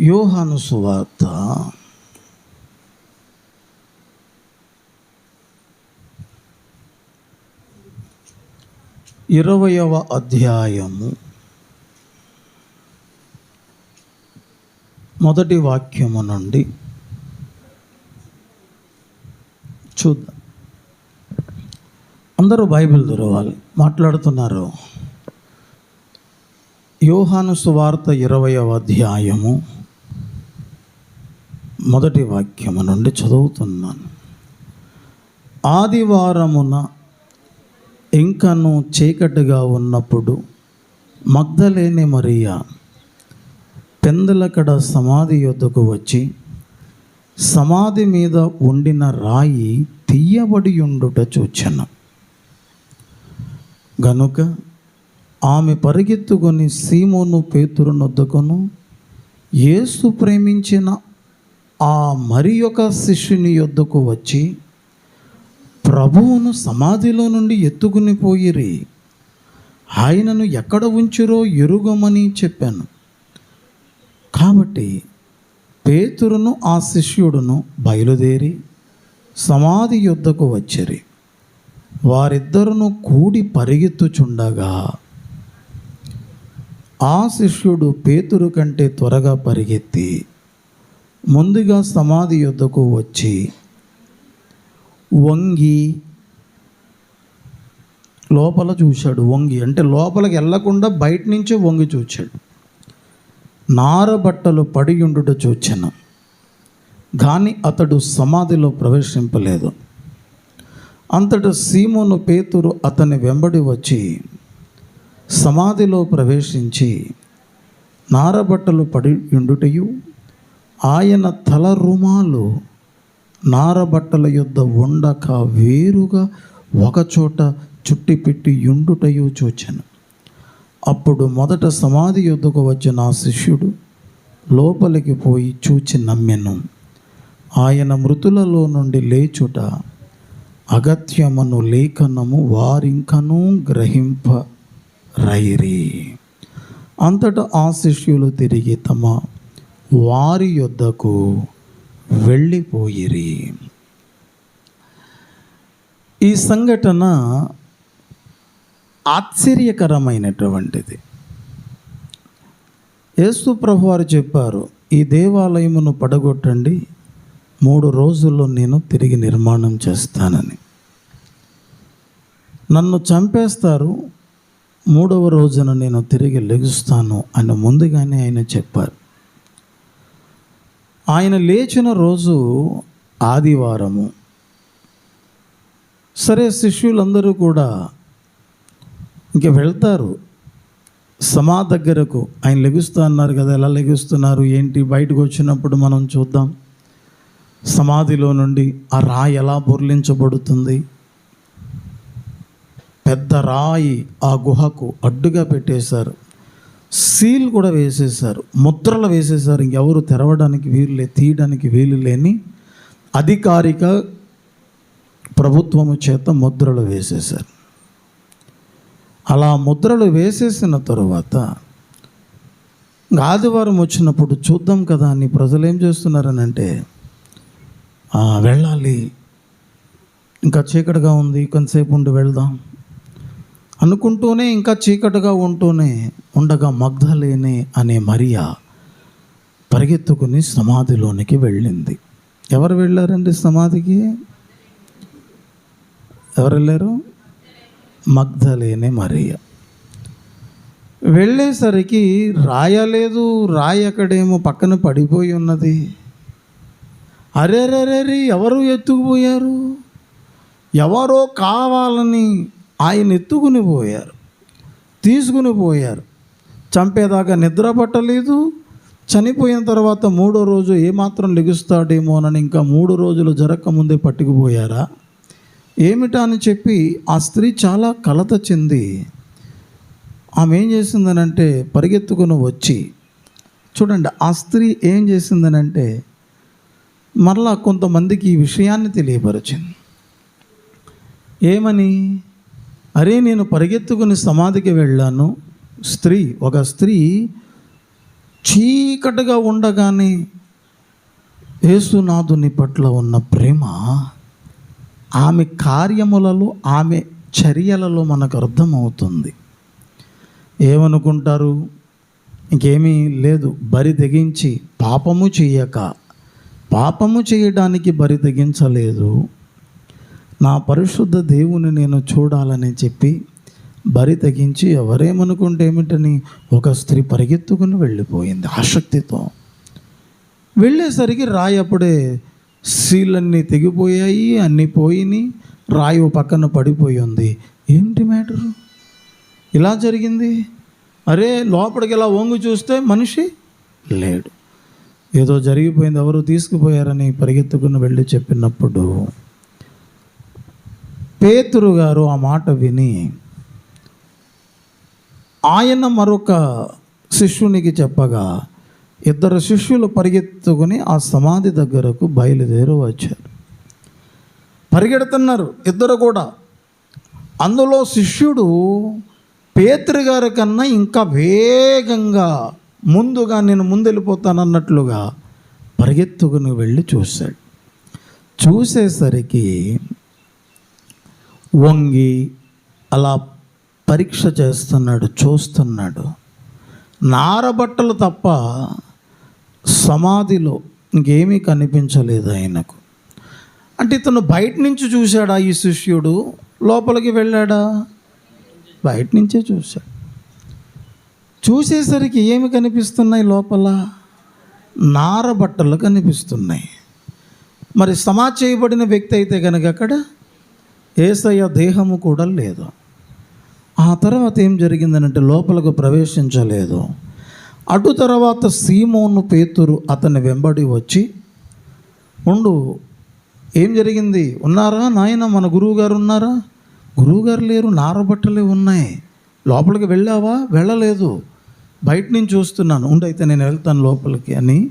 యోహాను సువార్త ఇరవయవ అధ్యాయము. మొదటి వాక్యము నుండి చూద్దాం. అందరూ బైబిల్ దొరవాలి మాట్లాడుతున్నారు. యోహాను సువార్త ఇరవయవ అధ్యాయము. మొదటి వాక్యము నుండి చదువుతున్నాను. ఆదివారమున ఇంకను చీకటిగా ఉన్నప్పుడు మగ్ధలేని మరియా పెందలకడ సమాధి యొద్దకు వచ్చి సమాధి మీద ఉండిన రాయి తీయబడి ఉండుట చూచెను. గనుక ఆమె పరిగెత్తుకొని సీమోను పేతురు నొద్దకును యేసు ప్రేమించిన ఆ మరి యొక్క శిష్యుని యొద్దకు వచ్చి ప్రభువును సమాధిలో నుండి ఎత్తుకుని పోయిరి. ఆయనను ఎక్కడ ఉంచురో ఎరుగమని చెప్పాను. కాబట్టి పేతురును ఆ శిష్యుడును బయలుదేరి సమాధి యుద్ధకు వచ్చిరి. వారిద్దరును కూడి పరిగెత్తుచుండగా ఆ శిష్యుడు పేతురు కంటే త్వరగా పరిగెత్తి ముందుగా సమాధి యుద్ధకు వచ్చి వంగి లోపల చూశాడు వంగి. అంటే లోపలికి వెళ్ళకుండా బయట నుంచే వంగి చూచాడు నార బట్టలు పడి ఉండుట చూచాను. కానీ అతడు సమాధిలో ప్రవేశింపలేదు. అంతట సీమోను పేతురు అతని వెంబడి వచ్చి సమాధిలో ప్రవేశించి నారబట్టలు పడి ఉండుటయు ఆయన తల రుమాలు నారబట్టల యొద్ద ఉండక వేరుగా ఒకచోట చుట్టిపెట్టి యుండుటయు చూచాను. అప్పుడు మొదట సమాధి యొద్దకు వచ్చిన ఆ శిష్యుడు లోపలికి పోయి చూచి నమ్మెను. ఆయన మృతులలో నుండి లేచుట అగత్యమను లేఖనము వారింకనూ గ్రహింప రైరి అంతటా ఆ శిష్యులు తిరిగి తమ వారి యొద్దకు వెళ్ళిపోయిరి. ఈ సంఘటన ఆశ్చర్యకరమైనటువంటిది. యేసు ప్రభు వారు చెప్పారు ఈ దేవాలయమును పడగొట్టండి మూడు రోజుల్లో నేను తిరిగి నిర్మాణం చేస్తానని. నన్ను చంపేస్తారు మూడవ రోజున నేను తిరిగి లెగుస్తాను అని ముందుగానే ఆయన చెప్పారు. ఆయన లేచిన రోజు ఆదివారము. సరే శిష్యులందరూ కూడా ఇంక వెళ్తారు. సమా దగ్గరకు ఆయన లెగుస్తా అన్నారు కదా ఎలా లెగుస్తున్నారు ఏంటి బయటకు వచ్చినప్పుడు మనం చూద్దాం. సమాధిలో నుండి ఆ రాయి ఎలా బొర్లించబడుతుంది? పెద్ద రాయి ఆ గుహకు అడ్డుగా పెట్టేశారు. సీల్ కూడా వేసేశారు. ముద్రలు వేసేశారు. ఇంకెవరు తెరవడానికి వీలు లే తీయడానికి వీలు లేని అధికారిక ప్రభుత్వము చేత ముద్రలు వేసేశారు. అలా ముద్రలు వేసేసిన తరువాత ఆదివారం వచ్చినప్పుడు చూద్దాం కదా అని ప్రజలు ఏం చేస్తున్నారని అంటే వెళ్ళాలి. ఇంకా చీకటిగా ఉంది. కొంతసేపు ఉండి వెళ్దాం. అనుకుంటూనే ఇంకా చీకటిగా ఉంటూనే ఉండగా మగ్ధలేనే అనే మరియా పరిగెత్తుకుని సమాధిలోనికి వెళ్ళింది. ఎవరు వెళ్ళారండి సమాధికి? ఎవరు వెళ్ళారు? మగ్ధలేనే మరియ. వెళ్ళేసరికి రాయలేదు రాయి అక్కడేమో పక్కన పడిపోయి ఉన్నది. అరేరేరేరి ఎవరు ఎత్తుకుపోయారు? ఎవరో కావాలని ఆయన ఎత్తుకుని పోయారు తీసుకుని పోయారు. చంపేదాకా నిద్ర పట్టలేదు చనిపోయిన తర్వాత మూడో రోజు ఏమాత్రం లెగుస్తాడేమోనని ఇంకా మూడు రోజులు జరగకముందే పట్టుకుపోయారా? ఏమిటా అని చెప్పి ఆ స్త్రీ చాలా కలత చెంది ఆమె ఏం చేసిందనంటే పరిగెత్తుకుని వచ్చి చూడండి ఆ స్త్రీ ఏం చేసిందనంటే మరలా కొంతమందికి ఈ విషయాన్ని తెలియపరిచింది. ఏమని? అరే నేను పరిగెత్తుకుని సమాధికి వెళ్ళాను. స్త్రీ ఒక స్త్రీ చీకటిగా ఉండగానే యేసునాథుని పట్ల ఉన్న ప్రేమ ఆమె కార్యములలో ఆమె చర్యలలో మనకు అర్థమవుతుంది. ఏమనుకుంటారు? ఇంకేమీ లేదు. బరి తెగించి పాపము చేయక పాపము చేయడానికి బరి తెగించలేదు. నా పరిశుద్ధ దేవుని నేను చూడాలని చెప్పి బరి తగ్గించి ఎవరేమనుకుంటే ఏమిటని ఒక స్త్రీ పరిగెత్తుకుని వెళ్ళిపోయింది ఆసక్తితో. వెళ్ళేసరికి రాయి అప్పుడే సీలన్నీ తెగిపోయాయి అన్నీ పోయినాయి రాయి పక్కన పడిపోయి ఉంది. ఏంటి మ్యాటరు? ఇలా జరిగింది? అరే లోపలికి ఇలా వంగు చూస్తే మనిషి లేడు. ఏదో జరిగిపోయింది ఎవరు తీసుకుపోయారని పరిగెత్తుకుని వెళ్ళి చెప్పినప్పుడు పేతురు గారు ఆ మాట విని ఆయన మరొక శిష్యునికి చెప్పగా ఇద్దరు శిష్యులు పరిగెత్తుకుని ఆ సమాధి దగ్గరకు బయలుదేరి వచ్చారు. పరిగెడుతున్నారు ఇద్దరు కూడా. అందులో శిష్యుడు పేతురు గారి కన్నా ఇంకా వేగంగా ముందుగా నేను ముందెళ్ళిపోతానన్నట్లుగా పరిగెత్తుకుని వెళ్ళి చూశాడు. చూసేసరికి వంగి అలా పరీక్ష చేస్తున్నాడు చూస్తున్నాడు. నారబట్టలు తప్ప సమాధిలో ఇంకేమీ కనిపించలేదు ఆయనకు. అంటే ఇతను బయట నుంచి చూశాడా ఈ శిష్యుడు? లోపలికి వెళ్ళాడా? బయట నుంచే చూశాడు. చూసేసరికి ఏమి కనిపిస్తున్నాయి లోపల? నారబట్టలు కనిపిస్తున్నాయి. మరి సమా చేయబడిన వ్యక్తి అయితే కనుక అక్కడ ఏసయ్య దేహము కూడా లేదు. ఆ తర్వాత ఏం జరిగిందనంటే లోపలకు ప్రవేశించలేదు. అటు తర్వాత సీమోను పేతురు అతని వెంబడి వచ్చి ఉండు ఏం జరిగింది? ఉన్నారా? నాయన మన గురువు గారు ఉన్నారా? గురువుగారు లేరు నారబట్టలే ఉన్నాయి. లోపలికి వెళ్ళావా? వెళ్ళలేదు. బయట నుంచి చూస్తున్నాను. ఉండైతే నేను వెళ్తాను లోపలికి అని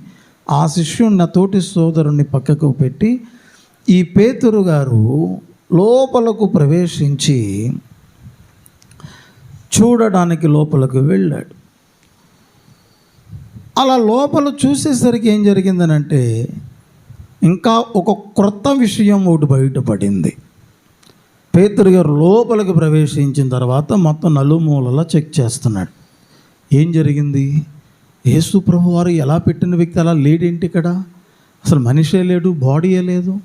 ఆ శిష్యుని నా తోటి సోదరుణ్ణి పక్కకు పెట్టి ఈ పేతురు గారు లోపలకు ప్రవేశించి చూడడానికి లోపలకు వెళ్ళాడు. అలా లోపల చూసేసరికి ఏం జరిగిందనంటే ఇంకా ఒక క్రొత్త విషయం ఒకటి బయటపడింది. పేతురు గారు లోపలికి ప్రవేశించిన తర్వాత మొత్తం నలుమూలలా చెక్ చేస్తున్నాడు. ఏం జరిగింది? యేసు ప్రభు వారు ఎలా పెట్టిన వ్యక్తి అలా లేడేంటి ఇక్కడ? అసలు మనిషే లేడు బాడీయే లేదు.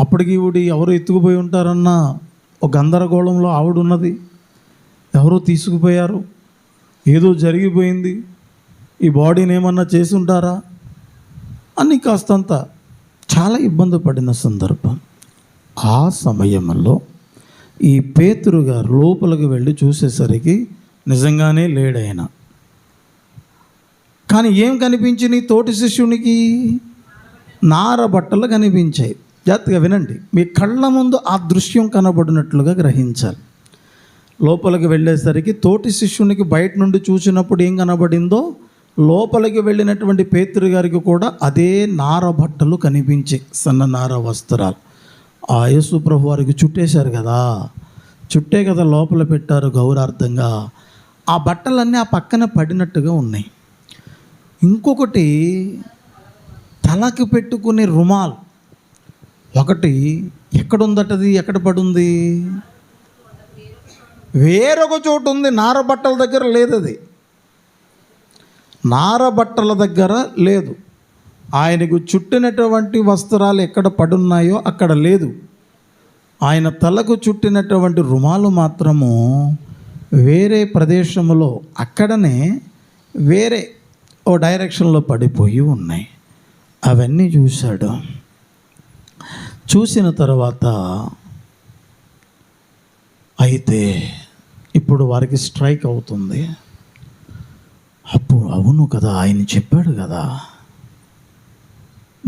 అప్పటికి ఈవిడి ఎవరు ఎత్తుకుపోయి ఉంటారన్న ఒక గందరగోళంలో ఆవిడ ఉన్నది ఎవరో తీసుకుపోయారు. ఏదో జరిగిపోయింది. ఈ బాడీని ఏమన్నా చేసి ఉంటారా అని కాస్తంత చాలా ఇబ్బంది పడిన సందర్భం. ఆ సమయంలో ఈ పేతురు గారు లోపలికి వెళ్ళి చూసేసరికి నిజంగానే లేడైన. కానీ ఏం కనిపించింది తోటి శిష్యునికి? నార బట్టలు కనిపించాయి. జాగ్రత్తగా వినండి. మీ కళ్ళ ముందు ఆ దృశ్యం కనబడినట్లుగా గ్రహించాలి. లోపలికి వెళ్ళేసరికి తోటి శిష్యునికి బయట నుండి చూసినప్పుడు ఏం కనబడిందో లోపలికి వెళ్ళినటువంటి పేతురు గారికి కూడా అదే నార బట్టలు కనిపించే సన్న నార వస్త్రాలు. ఆ యేసు ప్రభు వారికి చుట్టేశారు కదా. చుట్టే కదా లోపల పెట్టారు గౌరార్థంగా. ఆ బట్టలన్నీ ఆ పక్కన పడినట్టుగా ఉన్నాయి. ఇంకొకటి తలకు పెట్టుకునే రుమాల్. ఒకటి ఎక్కడుందటది? ఎక్కడ పడుంది? వేరొక చోటు ఉంది నార బట్టల దగ్గర లేదు అది నార బట్టల దగ్గర లేదు. ఆయనకు చుట్టినటువంటి వస్త్రాలు ఎక్కడ పడున్నాయో అక్కడ లేదు. ఆయన తలకు చుట్టినటువంటి రుమాలు మాత్రము వేరే ప్రదేశంలో అక్కడనే వేరే ఓ డైరెక్షన్లో పడిపోయి ఉన్నాయి. అవన్నీ చూశాడు. చూసిన తర్వాత అయితే ఇప్పుడు వారికి స్ట్రైక్ అవుతుంది. అప్పుడు అవును కదా ఆయన చెప్పాడు కదా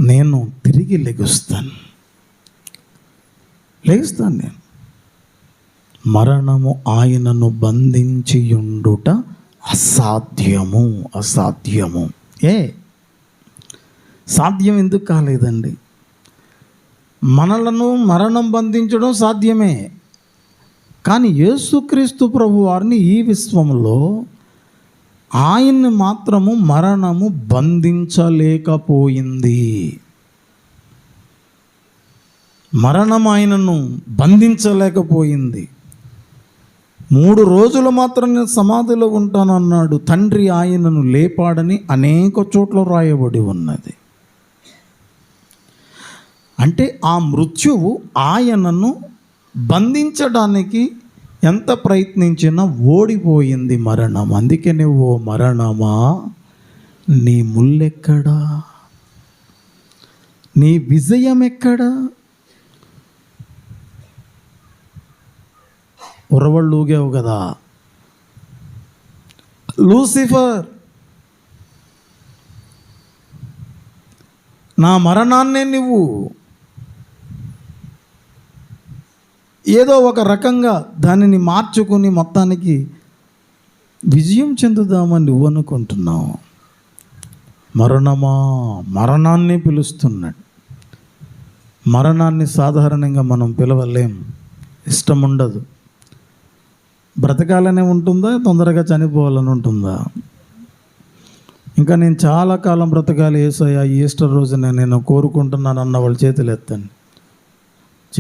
నేను తిరిగి లెగుస్తాను. లెగుస్తాను నేను. మరణము ఆయనను బంధించియుండుట అసాధ్యము అసాధ్యము. ఏ? సాధ్యం ఎందుకు కాలేదండి? మనలను మరణం బంధించడం సాధ్యమే. కానీ యేసుక్రీస్తు ప్రభు వారిని ఈ విశ్వంలో ఆయన్ని మాత్రము మరణము బంధించలేకపోయింది. మరణం ఆయనను బంధించలేకపోయింది. మూడు రోజులు మాత్రం నేను సమాధిలో ఉంటానన్నాడు. తండ్రి ఆయనను లేపాడని అనేక చోట్ల రాయబడి ఉన్నది. అంటే ఆ మృత్యువు ఆయనను బంధించడానికి ఎంత ప్రయత్నించినా ఓడిపోయింది మరణం. అందుకే నువ్వు మరణమా? నీ ముల్లెక్కడా? నీ విజయం ఎక్కడా ఉరవళ్ళు ఊగావు కదా? లూసిఫర్! నా మరణాన్నే నువ్వు ఏదో ఒక రకంగా దానిని మార్చుకుని మొత్తానికి విజయం చెందుదామని నువ్వు అనుకుంటున్నావు మరణమా? మరణాన్ని పిలుస్తున్నాడు మరణాన్ని సాధారణంగా మనం పిలవలేం. ఇష్టం ఉండదు బ్రతకాలనే ఉంటుందా? తొందరగా చనిపోవాలని ఉంటుందా? ఇంకా నేను చాలా కాలం బ్రతకాలి ఏసయ్య ఈ ఈస్టర్ రోజున నేను కోరుకుంటున్నాను అన్న వాళ్ళ చేతులు ఎత్తండి.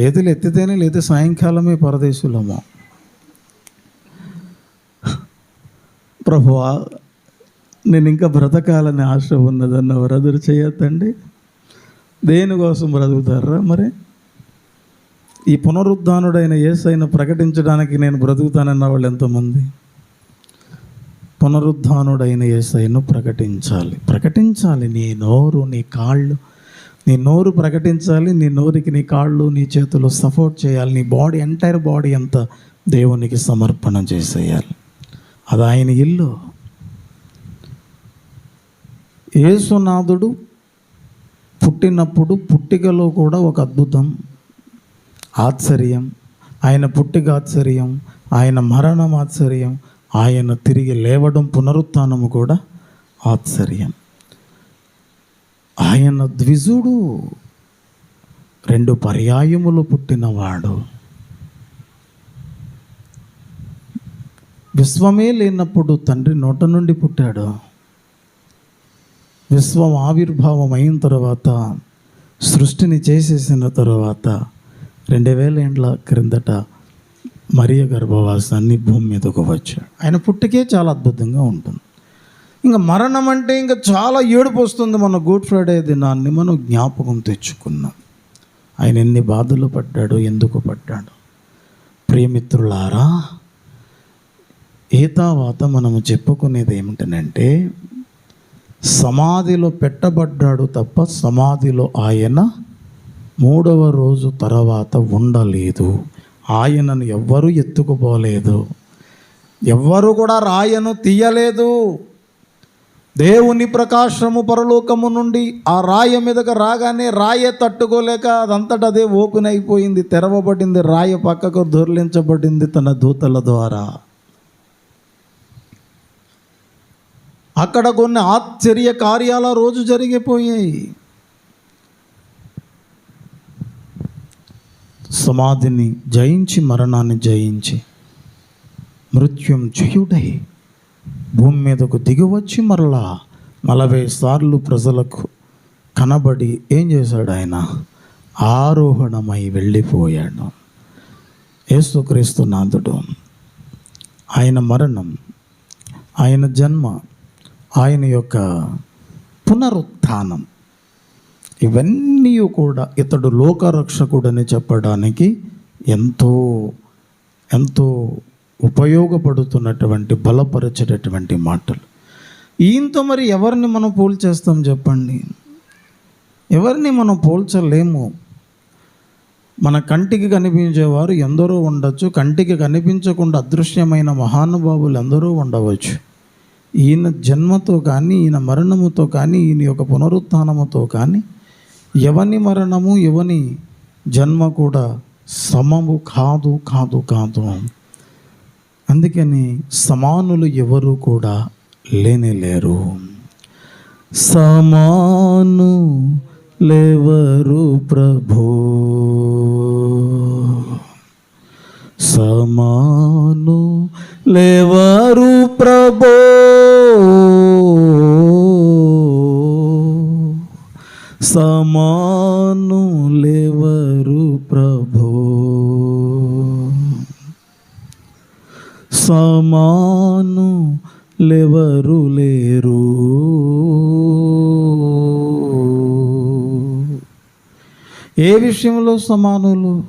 చేతులు ఎత్తితేనే లేదా సాయంకాలమే పరదేశులము. ప్రభువా నేను ఇంకా బ్రతకాలని ఆశ ఉన్నదన్న బ్రదరు చేయొద్దండి. దేనికోసం బ్రతుకుతారా మరి? ఈ పునరుద్ధానుడైన ఏసైన ప్రకటించడానికి నేను బ్రతుకుతానన్న వాళ్ళు ఎంతమంది? పునరుద్ధానుడైన ఏసైను ప్రకటించాలి. ప్రకటించాలి నీ నోరు నీ కాళ్ళు నీ నోరు ప్రకటించాలి నీ నోరుకి నీ కాళ్ళు నీ చేతులు సపోర్ట్ చేయాలి నీ బాడీ ఎంటైర్ బాడీ అంతా దేవునికి సమర్పణ చేసేయాలి. అది ఆయన ఇల్లు. యేసునాథుడు పుట్టినప్పుడు పుట్టికలో కూడా ఒక అద్భుతం ఆశ్చర్యం. ఆయన పుట్టిక ఆశ్చర్యం ఆయన మరణం ఆశ్చర్యం ఆయన తిరిగి లేవడం పునరుత్నము కూడా ఆశ్చర్యం. ఆయన ద్విజుడు. రెండు పర్యాయములు పుట్టినవాడు. విశ్వమే లేనప్పుడు తండ్రి నోట నుండి పుట్టాడు. విశ్వం ఆవిర్భావం అయిన తర్వాత సృష్టిని చేసేసిన తర్వాత రెండు వేల ఏండ్ల క్రిందట మరియ గర్భవాసాన్ని భూమి మీదకు వచ్చాడు. ఆయన పుట్టికే చాలా అద్భుతంగా ఉంటుంది. ఇంకా మరణం అంటే ఇంకా చాలా ఏడుపు వస్తుంది. మన గుడ్ ఫ్రైడే దినాన్ని మనం జ్ఞాపకం తెచ్చుకున్నాం. ఆయన ఎన్ని బాధలు పడ్డాడు ఎందుకు పడ్డాడు. ప్రియమిత్రులారా ఏ తర్వాత మనము చెప్పుకునేది ఏమిటనంటే సమాధిలో పెట్టబడ్డాడు తప్ప సమాధిలో ఆయన మూడవ రోజు తర్వాత ఉండలేదు. ఆయనను ఎవ్వరూ ఎత్తుకుపోలేదు. ఎవ్వరు కూడా రాయను తీయలేదు. దేవుని ప్రకాశము పరలోకము నుండి ఆ రాయ మీదకి రాగానే రాయ తట్టుకోలేక అదంతట అదే ఓపెన్ అయిపోయింది తెరవబడింది రాయ పక్కకు దొర్లించబడింది తన దూతల ద్వారా. అక్కడ కొన్ని ఆశ్చర్య కార్యాల రోజు జరిగిపోయాయి. సమాధిని జయించి మరణాన్ని జయించి మృత్యుం చేయుడై భూమి మీదకు దిగివచ్చి మరలా నలభై సార్లు ప్రజలకు కనబడి ఏం చేశాడు ఆయన? ఆరోహణమై వెళ్ళిపోయాడు. యేసుక్రీస్తు నాథుడు ఆయన మరణం ఆయన జన్మ ఆయన యొక్క పునరుత్థానం ఇవన్నీ కూడా ఇతడు లోకరక్షకుడని చెప్పడానికి ఎంతో ఎంతో ఉపయోగపడుతున్నటువంటి బలపరిచేటటువంటి మాటలు. ఈయంతో మరి ఎవరిని మనం పోల్చేస్తాం చెప్పండి? ఎవరిని మనం పోల్చలేము? మన కంటికి కనిపించేవారు ఎందరో ఉండొచ్చు కంటికి కనిపించకుండా అదృశ్యమైన మహానుభావులు ఎందరో ఉండవచ్చు. ఈయన జన్మతో కానీ ఈయన మరణముతో కానీ ఈయన యొక్క పునరుత్నముతో కానీ ఎవని మరణము ఎవని జన్మ కూడా సమము కాదు కాదు కాదు అందుకని సమానులు ఎవరు కూడా లేనేలేరు సమాను లేవరు ప్రభు. సమాను లేవరు ప్రభో. సమాను లేవరు సమాను లెవరు లేరు. ఏ విషయంలో సమానులు?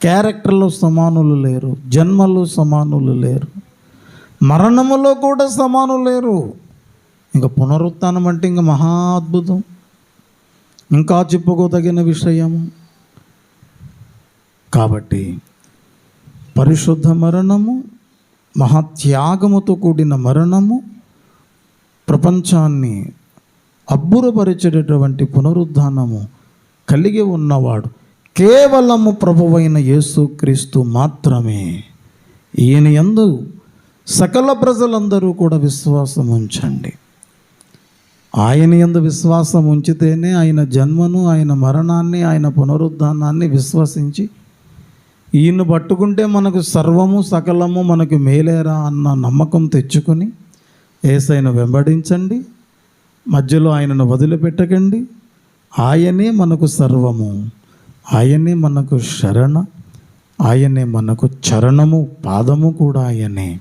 క్యారెక్టర్లో సమానులు లేరు. జన్మలో సమానులు లేరు. మరణములో కూడా సమానులు లేరు. ఇంకా పునరుత్నం అంటే ఇంకా మహా అద్భుతం. ఇంకా చెప్పుకోదగిన విషయము. కాబట్టి పరిశుద్ధ మరణము మహాత్యాగముతో కూడిన మరణము ప్రపంచాన్ని అబ్బురపరిచేటటువంటి పునరుద్ధానము కలిగి ఉన్నవాడు కేవలము ప్రభువైన యేసుక్రీస్తు మాత్రమే. ఈయన యందు సకల ప్రజలందరూ కూడా విశ్వాసం ఉంచండి. ఆయన యందు విశ్వాసం ఉంచితేనే ఆయన జన్మను ఆయన మరణాన్ని ఆయన పునరుద్ధానాన్ని విశ్వసించి ఈయన్ను పట్టుకుంటే మనకు సర్వము సకలము మనకు మేలేరా అన్న నమ్మకం తెచ్చుకొని ఏసైను వెంబడించండి. మధ్యలో ఆయనను వదిలిపెట్టకండి. ఆయనే మనకు సర్వము. ఆయనే మనకు శరణ. ఆయనే మనకు చరణము పాదము కూడా ఆయనే.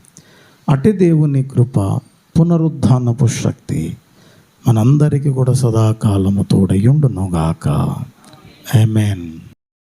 అటి దేవుని కృప పునరుద్ధానపు శక్తి మనందరికీ కూడా సదాకాలము తోడయుండునుగాక ఆమెన్.